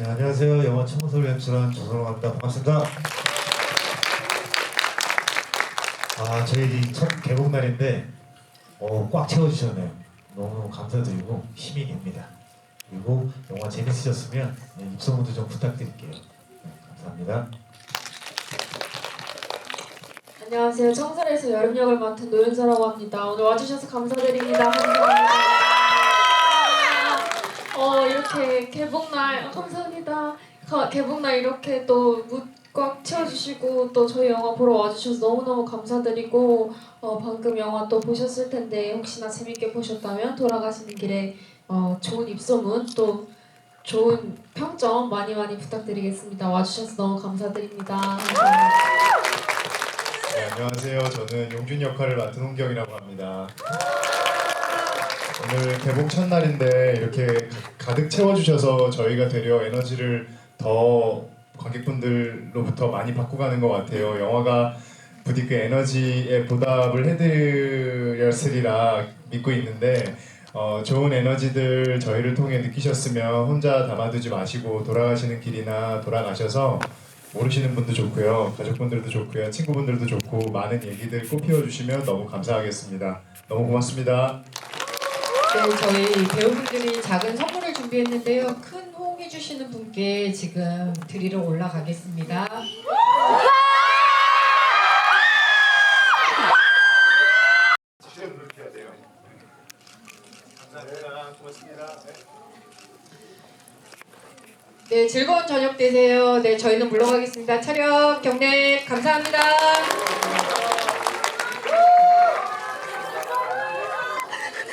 네, 안녕하세요. 영화 청소를 연출한 조성호입니다. 반갑습니다. 아, 저희 첫 개봉 날인데 어, 꽉 채워주셨네요. 너무너무 감사드리고 힘이 됩니다. 그리고 영화 재밌으셨으면 네, 입소문도 좀 부탁드릴게요. 네, 감사합니다. 안녕하세요. 청설에서 여름 역을 맡은 노윤서라고 합니다. 오늘 와주셔서 감사드립니다. 감사합니다. 어 이렇게 개봉날 아, 감사합니다. 가- 개봉날 이렇게 또꽉 채워주시고 또 저희 영화 보러 와주셔서 너무너무 감사드리고 어, 방금 영화 또 보셨을 텐데 혹시나 재밌게 보셨다면 돌아가시는 길에 어, 좋은 입소문 또 좋은 평점 많이 많이 부탁드리겠습니다. 와주셔서 너무 감사드립니다. 네, 안녕하세요. 저는 용준 역할을 맡은 홍경이라고 합니다. 오늘 개봉 첫날인데 이렇게 가득 채워주셔서 저희가 되려 에너지를 더 관객분들로부터 많이 받고 가는 것 같아요. 영화가 부디 그 에너지에 보답을 해드렸으리라 믿고 있는데 어, 좋은 에너지들 저희를 통해 느끼셨으면 혼자 담아두지 마시고 돌아가시는 길이나 돌아가셔서 모르시는 분도 좋고요. 가족분들도 좋고요. 친구분들도 좋고 많은 얘기들 꼭 피워주시면 너무 감사하겠습니다. 너무 고맙습니다. 네, 저희 배우분들이 작은 선물을 준비했는데요. 큰 호응해 주시는 분께 지금 드리러 올라가겠습니다. 네, 즐거운 저녁 되세요. 네, 저희는 물러가겠습니다. 촬영 경례 감사합니다.